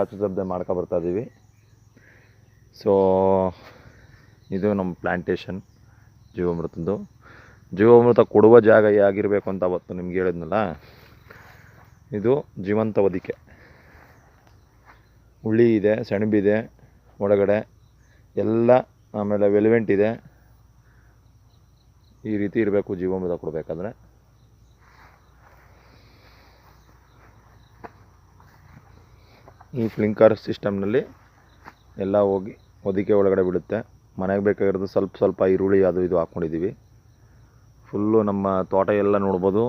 ಚಾಚು ತಪ್ಪದೆ ಮಾಡ್ಕೊ ಬರ್ತಾ ಇದ್ದೀವಿ ಸೊ ಇದು ನಮ್ಮ ಪ್ಲ್ಯಾಂಟೇಷನ್ ಜೀವಾಮೃತದ್ದು. ಜೀವಾಮೃತ ಕೊಡುವ ಜಾಗ ಹೇಗಿರಬೇಕು ಅಂತ ಅವತ್ತು ನಿಮ್ಗೆ ಹೇಳಿದ್ನಲ್ಲ? ಇದು ಜೀವಂತ ಹೊದಿಕೆ. ಹುಳಿ ಇದೆ ಸೆಣಬಿದೆ ಒಳಗಡೆ ಎಲ್ಲ ಆಮೇಲೆ ವೆಲ್ವೆಂಟ್ ಇದೆ. ಈ ರೀತಿ ಇರಬೇಕು ಜೀವಾಮೃತ ಕೊಡಬೇಕಾದ್ರೆ. ಈ ಫ್ಲಿಂಕರ್ ಸಿಸ್ಟಮ್ನಲ್ಲಿ ಎಲ್ಲ ಹೋಗಿ ಹೊದಿಕೆ ಒಳಗಡೆ ಬಿಡುತ್ತೆ ಮನೆಗೆ ಬೇಕಾಗಿರೋದು ಸ್ವಲ್ಪ ಸ್ವಲ್ಪ ಈರುಳ್ಳಿ ಅದು ಇದು ಹಾಕ್ಕೊಂಡಿದ್ದೀವಿ ಫುಲ್ಲು ನಮ್ಮ ತೋಟ ಎಲ್ಲ ನೋಡ್ಬೋದು.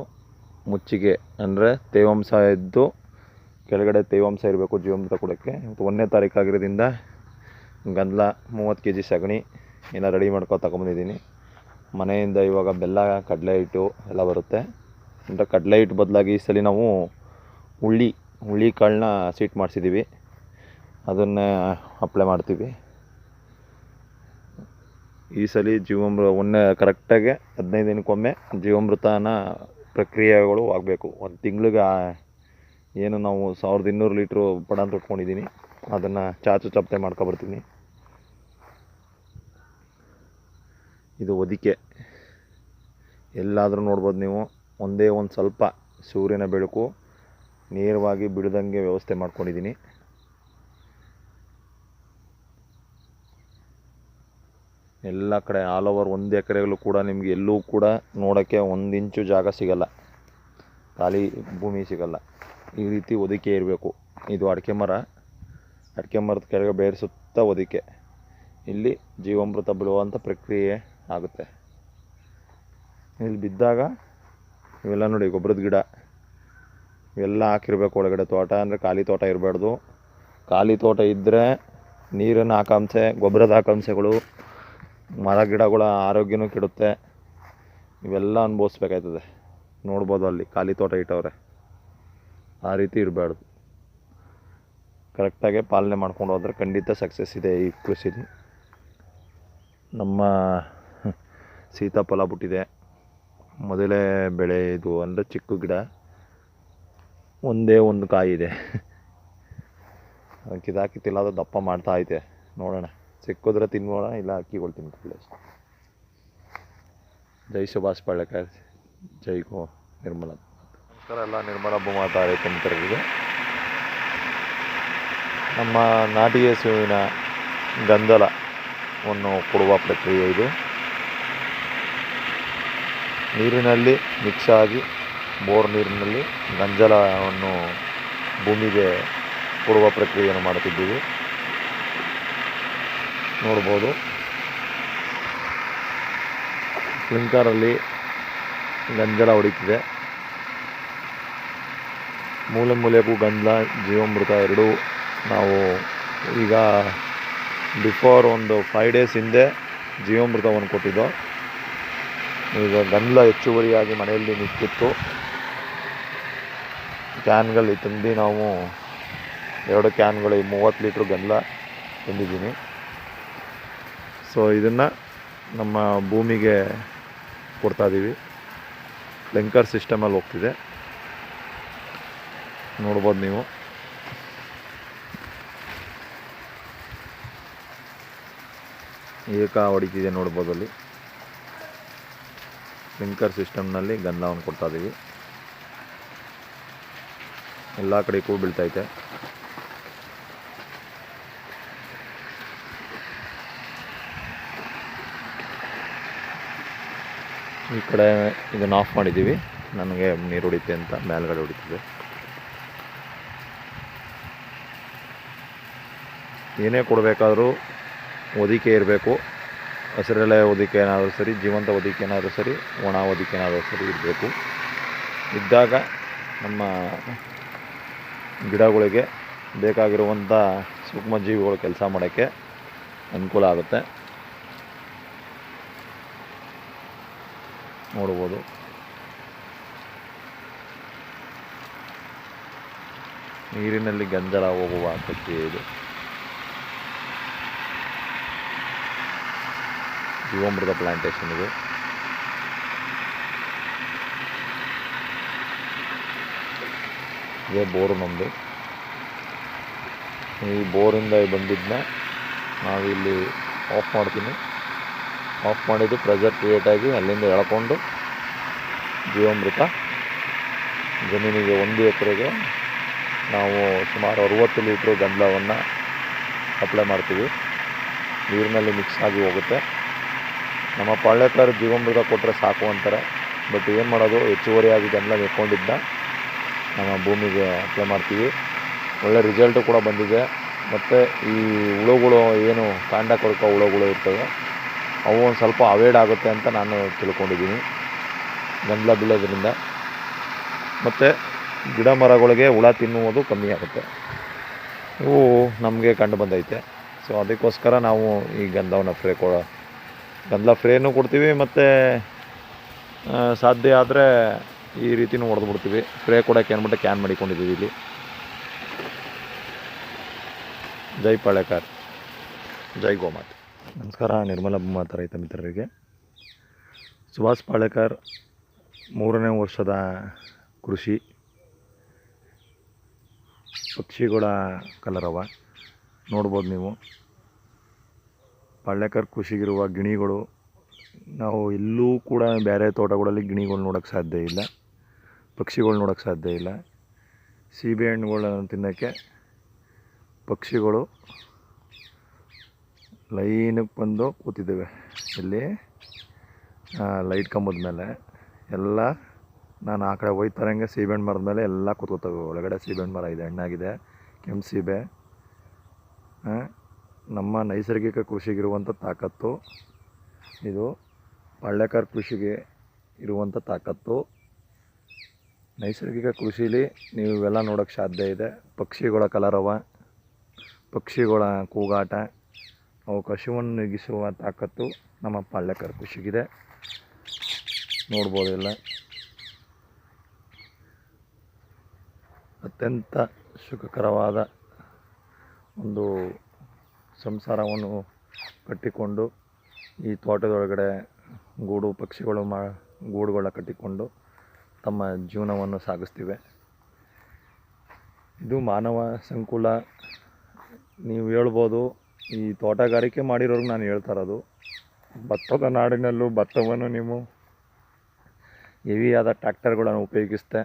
ಮುಚ್ಚಿಗೆ ಅಂದರೆ ತೇವಾಂಶ ಇದ್ದು ಕೆಳಗಡೆ ತೇವಾಂಶ ಇರಬೇಕು ಜೀವಾಂಶ ಕೊಡೋಕ್ಕೆ. ಇವತ್ತು ಒಂದನೇ ತಾರೀಕು ಆಗಿರೋದ್ರಿಂದ ಗಂಧಲ ಮೂವತ್ತು ಕೆ ಜಿ ಸಗಣಿ ಎಲ್ಲ ರೆಡಿ ಮಾಡ್ಕೊ ತಗೊಂಬಂದಿದ್ದೀನಿ. ಮನೆಯಿಂದ ಇವಾಗ ಬೆಲ್ಲ, ಕಡಲೆ ಹಿಟ್ಟು ಎಲ್ಲ ಬರುತ್ತೆ. ಅಂದರೆ ಕಡಲೆ ಹಿಟ್ಟು ಬದಲಾಗಿ ಈ ಸಲ ನಾವು ಹುಳ್ಳಿ ಹುಳಿ ಕಾಳನ್ನ ಸೀಟ್ ಮಾಡಿಸಿದ್ದೀವಿ ಅದನ್ನೇ ಅಪ್ಲೈ ಮಾಡ್ತೀವಿ. ಈ ಸಲ ಜೀವಾಮೃತ ಒಂದೇ ಕರೆಕ್ಟಾಗಿ ಹದಿನೈದು ದಿನಕ್ಕೊಮ್ಮೆ ಜೀವಾಮೃತನ ಪ್ರಕ್ರಿಯೆಗಳು ಆಗಬೇಕು. ಒಂದು ತಿಂಗ್ಳಿಗೆ ಏನು ನಾವು ಸಾವಿರದ ಇನ್ನೂರು ಲೀಟ್ರು ಅಂತ ತೊಟ್ಕೊಂಡಿದ್ದೀನಿ ಅದನ್ನು ಚಾಚು ಚಪ್ತೆ ಮಾಡ್ಕೊಬರ್ತೀನಿ ಇದು ಒದಿಕೆ ಎಲ್ಲಾದರೂ ನೋಡ್ಬೋದು ನೀವು. ಒಂದೇ ಒಂದು ಸ್ವಲ್ಪ ಸೂರ್ಯನ ಬೆಳಕು ನೇರವಾಗಿ ಬಿಡದಂಗೆ ವ್ಯವಸ್ಥೆ ಮಾಡ್ಕೊಂಡಿದ್ದೀನಿ. ಎಲ್ಲ ಕಡೆ ಆಲ್ ಓವರ್ ಒಂದು ಎಕರೆಗಳು ಕೂಡ ನಿಮಗೆ ಎಲ್ಲೂ ಕೂಡ ನೋಡೋಕ್ಕೆ ಒಂದು ಇಂಚು ಜಾಗ ಸಿಗಲ್ಲ. ಖಾಲಿ ಭೂಮಿ ಸಿಗಲ್ಲ. ಈ ರೀತಿ ಒದಿಕೆ ಇರಬೇಕು. ಇದು ಅಡಿಕೆ ಮರ. ಅಡಿಕೆ ಮರದ ಕೆಳಗೆ ಬೇರೆ ಸುತ್ತ ಒದಿಕೆ ಇಲ್ಲಿ ಜೀವಾಮೃತ ಬಿಡುವಂಥ ಪ್ರಕ್ರಿಯೆ ಆಗುತ್ತೆ. ಇಲ್ಲಿ ಬಿದ್ದಾಗ ಇವೆಲ್ಲ ನೋಡಿ ಗೊಬ್ಬರದ ಗಿಡ. ಇವೆಲ್ಲ ಹಾಕಿರ್ಬೇಕು ಒಳಗಡೆ ತೋಟ, ಅಂದರೆ ಖಾಲಿ ತೋಟ ಇರಬಾರ್ದು. ಖಾಲಿ ತೋಟ ಇದ್ದರೆ ನೀರಿನ ಆಕಾಂಕ್ಷೆ, ಗೊಬ್ಬರದ ಆಕಾಂಕ್ಷೆಗಳು, ಮರ ಗಿಡಗಳ ಆರೋಗ್ಯನೂ ಕೆಡುತ್ತೆ. ಇವೆಲ್ಲ ಅನುಭವಿಸ್ಬೇಕಾಯ್ತದೆ. ನೋಡ್ಬೋದು ಅಲ್ಲಿ ಖಾಲಿ ತೋಟ ಇಟ್ಟವ್ರೆ. ಆ ರೀತಿ ಇರಬಾರ್ದು. ಕರೆಕ್ಟಾಗಿ ಪಾಲನೆ ಮಾಡ್ಕೊಂಡು ಹೋದ್ರೆ ಖಂಡಿತ ಸಕ್ಸಸ್ ಇದೆ ಈ ಕೃಷಿಲಿ ನಮ್ಮ ಸೀತಾಫಲ ಬಿಟ್ಟಿದೆ. ಮೊದಲೇ ಬೆಳೆ ಇದು ಅಂದರೆ ಚಿಕ್ಕ ಗಿಡ. ಒಂದೇ ಒಂದು ಕಾಯಿ ಇದೆ. ಅದಕ್ಕೆ ಕಿದಾಕಿತ್ತಿಲ್ಲ ಅದು ದಪ್ಪ ಮಾಡ್ತಾ ಐತೆ. ನೋಡೋಣ. ಸಿಕ್ಕಿದ್ರೆ ತಿನ್ಬೋಣ, ಇಲ್ಲ ಅಕ್ಕಿಗಳು ತಿನ್ಕೊಳ್ಳಿ ಜೈ ಸುಭಾಷ್ ಪಳ್ಳಕರ್ ಜೈ ಗೋ ನಿರ್ಮಲ. ನಮಸ್ಕಾರ ಎಲ್ಲ, ನಿರ್ಮಲ ಭೂಮಾತಾರೆ ಮಿತ್ರರಿಗೆ ನಮ್ಮ ನಾಟಿ ಹಸುವಿನ ಗಂದಲವನ್ನು ಕೊಡುವ ಪ್ರಕ್ರಿಯೆ ಇದು. ನೀರಿನಲ್ಲಿ ಮಿಕ್ಸ್ ಆಗಿ ಬೋರ್ ನೀರಿನಲ್ಲಿ ಗಂಜಲವನ್ನು ಭೂಮಿಗೆ ಕೊಡುವ ಪ್ರಕ್ರಿಯೆಯನ್ನು ಮಾಡುತ್ತಿದ್ದೀವಿ. ನೋಡ್ಬೋದು. ಸ್ಪ್ರಿಂಕರಲ್ಲಿ ಗಂಜಲ ಹೊಡಿತಿದೆ. ಮೂಲೆ ಮೂಲೆಗೂ ಗಂಜಲ, ಜೀವಾಮೃತ ಎರಡೂ ನಾವು ಈಗ ಬಿಫೋರ್ ಒಂದು ಫೈವ್ ಡೇಸ್ ಹಿಂದೆ ಜೀವಾಮೃತವನ್ನು ಕೊಟ್ಟಿದ್ದೋ. ಈಗ ಗಂಜಲ ಹೆಚ್ಚುವರಿಯಾಗಿ ಮನೆಯಲ್ಲಿ ನಿಂತಿತ್ತು. ಕ್ಯಾನ್ಗಳು ತುಂಬಿ ನಾವು ಎರಡು ಕ್ಯಾನ್ಗಳು ಮೂವತ್ತು ಲೀಟ್ರ್ ಗಂಧ ತಂದಿದ್ದೀನಿ. ಸೊ ಇದನ್ನು ನಮ್ಮ ಭೂಮಿಗೆ ಕೊಡ್ತಾಯಿದ್ದೀವಿ ಲೆಂಕರ್ ಸಿಸ್ಟಮಲ್ಲಿ ಹೋಗ್ತಿದೆ. ನೋಡ್ಬೋದು ನೀವು. ಏಕ ಹೊಡಿತಿದೆ ನೋಡ್ಬೋದು ಅಲ್ಲಿ. ಲಿಂಕರ್ ಸಿಸ್ಟಮ್ನಲ್ಲಿ ಗಂಧವನ್ನು ಕೊಡ್ತಾ ಇದ್ದೀವಿ ಕಡೆ ಕಡೆಗೂ ಬೀಳ್ತೈತೆ. ಈ ಕಡೆ ಇದನ್ನು ಆಫ್ ಮಾಡಿದ್ದೀವಿ. ನನಗೆ ನೀರು ಹೊಡಿತೆ ಅಂತ ಮೇಲ್ಗಡೆ ಹೊಡಿತಿದೆ. ಏನೇ ಕೊಡಬೇಕಾದ್ರೂ ಒದಿಕೆ ಇರಬೇಕು. ಹಸಿರೆಲೆ ಹೊದಿಕೆ ಏನಾದರೂ ಸರಿ, ಜೀವಂತ ಒದಿಕೆ ಏನಾದರೂ ಸರಿ, ಒಣ ಒದಿಕೆ ಏನಾದರೂ ಸರಿ ಇರಬೇಕು. ಇದ್ದಾಗ ನಮ್ಮ ಗಿಡಗಳಿಗೆ ಬೇಕಾಗಿರುವಂಥ ಸೂಕ್ಷ್ಮಜೀವಿಗಳು ಕೆಲಸ ಮಾಡೋಕ್ಕೆ ಅನುಕೂಲ ಆಗುತ್ತೆ. ನೋಡ್ಬೋದು. ನೀರಿನಲ್ಲಿ ಗಂಜಲ ಹೋಗುವ ಪ್ರಕ್ರಿಯೆ ಇದು. ಜೀವಾಮೃತ ಪ್ಲಾಂಟೇಶನ್ ಇದು. ಇದೇ ಬೋರು ನಮ್ಮದು ಈ ಬೋರಿಂದ ಬಂದಿದ್ದನ್ನ ನಾವಿಲ್ಲಿ ಆಫ್ ಮಾಡ್ತೀನಿ. ಆಫ್ ಮಾಡಿದ್ದು ಪ್ರೆಷರ್ ಕ್ರಿಯೇಟ್ ಆಗಿ ಅಲ್ಲಿಂದ ಎಳ್ಕೊಂಡು ಜೀವಾಮೃತ ಜಮೀನಿಗೆ ಒಂದು ಎಕರೆಗೆ ನಾವು ಸುಮಾರು ಅರುವತ್ತು ಲೀಟ್ರು ಗಂಧವನ್ನು ಅಪ್ಲೈ ಮಾಡ್ತೀವಿ. ನೀರಿನಲ್ಲಿ ಮಿಕ್ಸ್ ಆಗಿ ಹೋಗುತ್ತೆ. ನಮ್ಮ ಪಾಳ್ಯಕಾರ ಜೀವಾಮೃತ ಕೊಟ್ಟರೆ ಸಾಕು ಅಂತಾರೆ. ಬಟ್ ಏನು ಮಾಡೋದು, ಹೆಚ್ಚುವರಿಯಾಗಿ ಗಂಧ ಇಟ್ಕೊಂಡಿದ್ದ ನಮ್ಮ ಭೂಮಿಗೆ ಅಪ್ಲೈ ಮಾಡ್ತೀವಿ. ಒಳ್ಳೆ ರಿಸಲ್ಟು ಕೂಡ ಬಂದಿದೆ. ಮತ್ತು ಈ ಹುಳುಗಳು ಏನು ಕಾಂಡ ಕೊರಕ ಹುಳುಗಳು ಇರ್ತವೆ, ಅವು ಒಂದು ಸ್ವಲ್ಪ ಅವಾಯ್ಡ್ ಆಗುತ್ತೆ ಅಂತ ನಾನು ತಿಳ್ಕೊಂಡಿದ್ದೀನಿ ಗಂಧ ಬೀಳೋದ್ರಿಂದ. ಮತ್ತು ಗಿಡ ಮರಗಳಿಗೆ ಹುಳ ತಿನ್ನುವುದು ಕಮ್ಮಿ ಆಗುತ್ತೆ. ಇವು ನಮಗೆ ಕಂಡು ಬಂದೈತೆ. ಸೊ ಅದಕ್ಕೋಸ್ಕರ ನಾವು ಈ ಗಂಧವನ್ನು ಫ್ರೇ ಕೊಡ ಗಂಧ ಫ್ರೇನೂ ಕೊಡ್ತೀವಿ, ಮತ್ತು ಸಾಧ್ಯ ಆದರೆ ಈ ರೀತಿನೂ ಹೊಡೆದು ಬಿಡ್ತೀವಿ. ಸ್ಪ್ರೇ ಕೊಡೋಕೆ ಅಂದ್ಬಿಟ್ಟು ಕ್ಯಾನ್ ಮಾಡಿಕೊಂಡಿದ್ದೀವಿ ಇಲ್ಲಿ. ಜೈ ಪಾಳೆಕಾರ್. ಜೈ ಗೋಮಾತ್. ನಮಸ್ಕಾರ, ನಿರ್ಮಲ ಮಾತ ರೈತ ಮಿತ್ರರಿಗೆ. ಸುಭಾಷ್ ಪಾಳೆಕಾರ್ ಮೂರನೇ ವರ್ಷದ ಕೃಷಿ. ಪಕ್ಷಿಗಳ ಕಲರವ. ನೋಡ್ಬೋದು ನೀವು. ಪಾಳ್ಯಕರ್ ಕೃಷಿಗಿರುವ ಗಿಣಿಗಳು ನಾವು ಎಲ್ಲೂ ಕೂಡ ಬೇರೆ ತೋಟಗಳಲ್ಲಿ ಗಿಣಿಗಳು ನೋಡೋಕ್ಕೆ ಸಾಧ್ಯ ಇಲ್ಲ. ಪಕ್ಷಿಗಳು ನೋಡೋಕ್ಕೆ ಸಾಧ್ಯ ಇಲ್ಲ. ಸೀಬೆ ಹಣ್ಣುಗಳನ್ನ ತಿನ್ನೋಕ್ಕೆ ಪಕ್ಷಿಗಳು ಲೈನಿಗೆ ಬಂದು ಕೂತಿದ್ದೇವೆ. ಇಲ್ಲಿ ಲೈಟ್ ಕಂಬದ ಮೇಲೆ. ಎಲ್ಲ, ನಾನು ಆ ಕಡೆ ಹೋಯ್ತಾರಂಗೆ ಸೀಬೆಹಣ್ಣು ಮರದ ಮೇಲೆ ಎಲ್ಲ ಕೂತ್ಕೋತವೆ ಒಳಗಡೆ ಸೀಬೆಹಣ್ಣು ಮರ ಇದೆ, ಹಣ್ಣಾಗಿದೆ. ಕೆಂಪು ಸೀಬೆ ನಮ್ಮ ನೈಸರ್ಗಿಕ ಕೃಷಿಗಿರುವಂಥ ತಾಕತ್ತು. ಇದು ಪಳ್ಳೆಕಾರ್ ಕೃಷಿಗೆ ಇರುವಂಥ ತಾಕತ್ತು. ನೈಸರ್ಗಿಕ ಕೃಷಿಲಿ ನೀವು ಇವೆಲ್ಲ ನೋಡೋಕ್ಕೆ ಸಾಧ್ಯ ಇದೆ. ಪಕ್ಷಿಗಳ ಕಲರವ, ಪಕ್ಷಿಗಳ ಕೂಗಾಟ, ಅವು ಕಸುವನ್ನು ನೀಗಿಸುವ ತಾಕತ್ತು ನಮ್ಮ ಪಾಳ್ಯಕರ ಕೃಷಿಗಿದೆ. ನೋಡ್ಬೋದಿಲ್ಲ. ಅತ್ಯಂತ ಸುಖಕರವಾದ ಒಂದು ಸಂಸಾರವನ್ನು ಕಟ್ಟಿಕೊಂಡು, ಈ ತೋಟದೊಳಗಡೆ ಗೂಡು ಪಕ್ಷಿಗಳು ಮಾ, ಗೂಡುಗಳ ಕಟ್ಟಿಕೊಂಡು ತಮ್ಮ ಜೀವನವನ್ನು ಸಾಗಿಸ್ತಿವೆ. ಇದು ಮಾನವ ಸಂಕುಲ. ನೀವು ಹೇಳ್ಬೋದು, ಈ ತೋಟಗಾರಿಕೆ ಮಾಡಿರೋರ್ಗೆ ನಾನು ಹೇಳ್ತಾ ಇರೋದು. ಭತ್ತದ ನಾಡಿನಲ್ಲೂ ಭತ್ತವನ್ನು ನೀವು ಹೆವಿಯಾದ ಟ್ರ್ಯಾಕ್ಟರ್ಗಳನ್ನು ಉಪಯೋಗಿಸ್ತೆ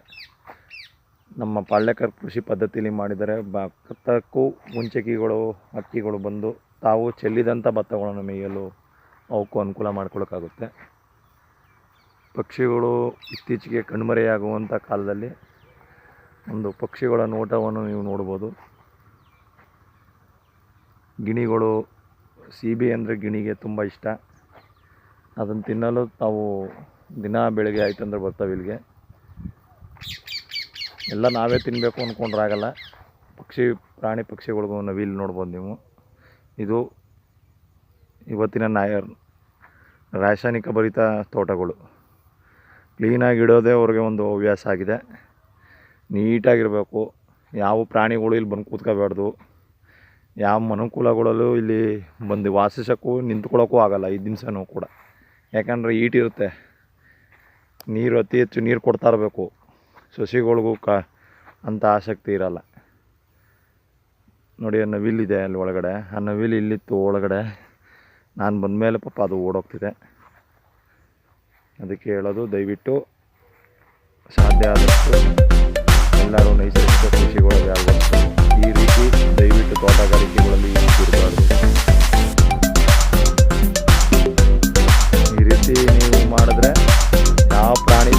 ನಮ್ಮ ಪಾಳ್ಯಕರ್ ಕೃಷಿ ಪದ್ಧತಿಯಲ್ಲಿ ಮಾಡಿದರೆ ಭತ್ತಕ್ಕೂ ಮುಂಚೆಕಿಗಳು, ಅಕ್ಕಿಗಳು ಬಂದು ತಾವು ಚೆಲ್ಲಿದಂಥ ಭತ್ತಗಳನ್ನು ಮೇಯಲು ಅವಕ್ಕೂ ಅನುಕೂಲ ಮಾಡ್ಕೊಳ್ಳೋಕ್ಕಾಗುತ್ತೆ ಪಕ್ಷಿಗಳು ಇತ್ತೀಚೆಗೆ ಕಣ್ಮರೆಯಾಗುವಂಥ ಕಾಲದಲ್ಲಿ ಒಂದು ಪಕ್ಷಿಗಳ ನೋಟವನ್ನು ನೀವು ನೋಡ್ಬೋದು. ಗಿಣಿಗಳು, ಸೀಬೆ ಅಂದರೆ ಗಿಣಿಗೆ ತುಂಬ ಇಷ್ಟ. ಅದನ್ನು ತಿನ್ನಲು ತಾವು ದಿನ ಬೆಳಗ್ಗೆ ಆಯ್ತು ಅಂದ್ರೆ ಬರ್ತಾವೆ ಇಲ್ಲಿಗೆ. ಎಲ್ಲ ನಾವೇ ತಿನ್ನಬೇಕು ಅಂದ್ಕೊಂಡ್ರಾಗಲ್ಲ ಪಕ್ಷಿ, ಪ್ರಾಣಿ ಪಕ್ಷಿಗಳಿಗೂ ನವಿಲ್ ನೋಡ್ಬೋದು ನೀವು. ಇದು ಇವತ್ತಿನ ನಾಯರ್, ರಾಸಾಯನಿಕ ಭರಿತ ತೋಟಗಳು. ಕ್ಲೀನಾಗಿ ಇಡೋದೇ ಅವ್ರಿಗೆ ಒಂದು ಹವ್ಯಾಸ ಆಗಿದೆ. ನೀಟಾಗಿರಬೇಕು. ಯಾವ ಪ್ರಾಣಿಗಳು ಇಲ್ಲಿ ಬಂದು ಕೂತ್ಕೋಬಾರ್ದು. ಯಾವ ಮನುಕುಲಗಳಲ್ಲೂ ಇಲ್ಲಿ ಬಂದು ವಾಸಿಸೋಕ್ಕೂ ನಿಂತ್ಕೊಳ್ಳೋಕ್ಕೂ ಆಗಲ್ಲ ಐದು ದಿನಸೂ ಕೂಡ. ಯಾಕಂದರೆ ಈಟಿರುತ್ತೆ ನೀರು ಅತಿ ಹೆಚ್ಚು ನೀರು ಕೊಡ್ತಾ ಇರಬೇಕು. ಸಸಿಗಳಿಗೂ ಕ ಅಂತ ಆಸಕ್ತಿ ಇರಲ್ಲ. ನೋಡಿ, ಆ ನವಿಲಿದೆ ಅಲ್ಲಿ ಒಳಗಡೆ. ಆ ನವಿಲು ಇಲ್ಲಿತ್ತು ಒಳಗಡೆ. ನಾನು ಬಂದ ಮೇಲೆ ಪಾಪ ಅದು ಓಡೋಗ್ತಿದೆ. ಅದಕ್ಕೆ ಹೇಳೋದು, ದಯವಿಟ್ಟು ಸಾಧ್ಯ ಆದಷ್ಟು ಎಲ್ಲರೂ ನೈಸರ್ಗಿಕ ಕೃಷಿಗಳು ಈ ರೀತಿ ದಯವಿಟ್ಟು ತೋಟಗಾರಿಕೆಗಳಲ್ಲಿ ಇರಬಾರ್ದು. ಈ ರೀತಿ ನೀವು ಮಾಡಿದ್ರೆ, ಯಾವ ಪ್ರಾಣಿ